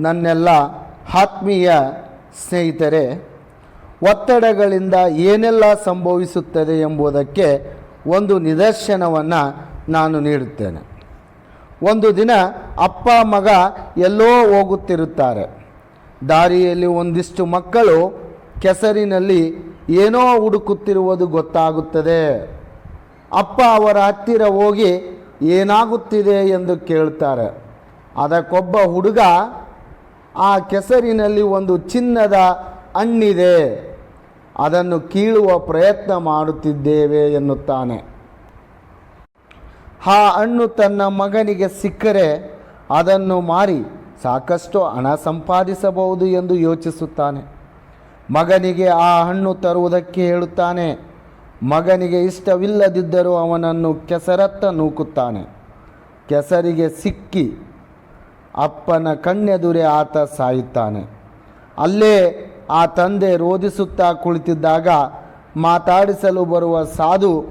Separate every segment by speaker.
Speaker 1: ನನ್ನೆಲ್ಲ ಆತ್ಮೀಯ ಸ್ನೇಹಿತರೆ, ಒತ್ತಡಗಳಿಂದ ಏನೆಲ್ಲ ಸಂಭವಿಸುತ್ತದೆ ಎಂಬುದಕ್ಕೆ ಒಂದು ನಿದರ್ಶನವನ್ನು ನಾನು ನೀಡುತ್ತೇನೆ. ಒಂದು ದಿನ ಅಪ್ಪ, ಮಗ ಎಲ್ಲೋ ಹೋಗುತ್ತಿರುತ್ತಾರೆ. ದಾರಿಯಲ್ಲಿ ಒಂದಿಷ್ಟು ಮಕ್ಕಳು ಕೆಸರಿನಲ್ಲಿ ಏನೋ ಹುಡುಕುತ್ತಿರುವುದು ಗೊತ್ತಾಗುತ್ತದೆ. ಅಪ್ಪ ಅವರ ಹತ್ತಿರ ಹೋಗಿ ಏನಾಗುತ್ತಿದೆ ಎಂದು ಕೇಳ್ತಾರೆ. ಅದಕ್ಕೊಬ್ಬ ಹುಡುಗ ಆ ಕೆಸರಿನಲ್ಲಿ ಒಂದು ಚಿನ್ನದ ಹಣ್ಣಿದೆ. ಅದನ್ನು ಕೀಳುವ ಪ್ರಯತ್ನ ಮಾಡುತ್ತಿದ್ದೇವೆ ಎನ್ನುತ್ತಾನೆ. ಆ ಹಣ್ಣು ತನ್ನ ಮಗನಿಗೆ ಸಿಕ್ಕರೆ ಅದನ್ನು ಮಾರಿ ಸಾಕಷ್ಟು ಹಣ ಸಂಪಾದಿಸಬಹುದು ಎಂದು ಯೋಚಿಸುತ್ತಾನೆ. ಮಗನಿಗೆ ಆ ಹಣ್ಣು ತರುವುದಕ್ಕೆ ಹೇಳುತ್ತಾನೆ. ಮಗನಿಗೆ ಇಷ್ಟವಿಲ್ಲದಿದ್ದರೂ ಅವನನ್ನು ಕೆಸರತ್ತ ನೂಕುತ್ತಾನೆ. ಕೆಸರಿಗೆ ಸಿಕ್ಕಿ ಅಪ್ಪನ ಕಣ್ಣೆದುರೇ ಆತ ಸಾಯುತ್ತಾನೆ. ಅಲ್ಲೇ ಆ ತಂದೆ ರೋಧಿಸುತ್ತಾ ಕುಳಿತಿದ್ದಾಗ ಮಾತಾಡಿಸಲು ಬರುವ ಸಾಧು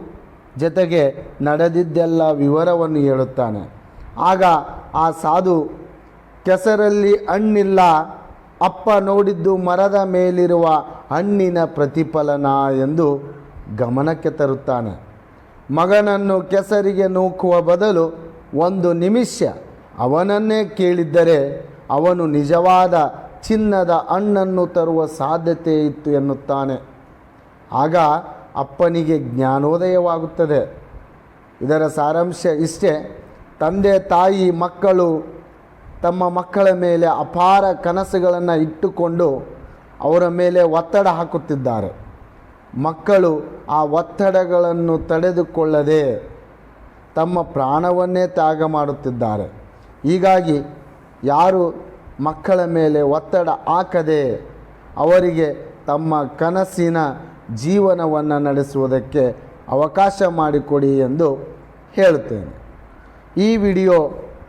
Speaker 1: ಜೊತೆಗೆ ನಡೆದಿದ್ದೆಲ್ಲ ವಿವರವನ್ನು ಹೇಳುತ್ತಾನೆ. ಆಗ ಆ ಸಾಧು, ಕೆಸರಲ್ಲಿ ಹಣ್ಣಿಲ್ಲ, ಅಪ್ಪ ನೋಡಿದ್ದು ಮರದ ಮೇಲಿರುವ ಹಣ್ಣಿನ ಪ್ರತಿಫಲನ ಎಂದು ಗಮನಕ್ಕೆ ತರುತ್ತಾನೆ. ಮಗನನ್ನು ಕೆಸರಿಗೆ ನೂಕುವ ಬದಲು ಒಂದು ನಿಮಿಷ ಅವನನ್ನೇ ಕೇಳಿದ್ದರೆ ಅವನು ನಿಜವಾದ ಚಿನ್ನದ ಹಣ್ಣನ್ನು ತರುವ ಸಾಧ್ಯತೆ ಇತ್ತು ಎನ್ನುತ್ತಾನೆ. ಆಗ ಅಪ್ಪನಿಗೆ ಜ್ಞಾನೋದಯವಾಗುತ್ತದೆ. ಇದರ ಸಾರಾಂಶ ಇಷ್ಟೇ, ತಂದೆ, ತಾಯಿ, ಮಕ್ಕಳು ತಮ್ಮ ಮಕ್ಕಳ ಮೇಲೆ ಅಪಾರ ಕನಸುಗಳನ್ನು ಇಟ್ಟುಕೊಂಡು ಅವರ ಮೇಲೆ ಒತ್ತಡ ಹಾಕುತ್ತಿದ್ದಾರೆ. ಮಕ್ಕಳು ಆ ಒತ್ತಡಗಳನ್ನು ತಡೆದುಕೊಳ್ಳದೆ ತಮ್ಮ ಪ್ರಾಣವನ್ನೇ ತ್ಯಾಗ ಮಾಡುತ್ತಿದ್ದಾರೆ. ಹೀಗಾಗಿ ಯಾರು ಮಕ್ಕಳ ಮೇಲೆ ಒತ್ತಡ ಹಾಕದೆ ಅವರಿಗೆ ತಮ್ಮ ಕನಸಿನ ಜೀವನವನ್ನು ನಡೆಸುವುದಕ್ಕೆ ಅವಕಾಶ ಮಾಡಿಕೊಡಿ ಎಂದು ಹೇಳುತ್ತೇನೆ. ಈ ವಿಡಿಯೋ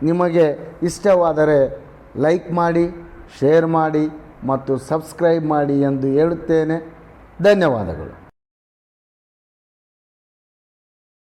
Speaker 1: ನಿಮಗೆ ಇಷ್ಟವಾದರೆ ಲೈಕ್ ಮಾಡಿ, ಶೇರ್ ಮಾಡಿ ಮತ್ತು ಸಬ್ಸ್ಕ್ರೈಬ್ ಮಾಡಿ ಎಂದು ಹೇಳುತ್ತೇನೆ. ಧನ್ಯವಾದಗಳು.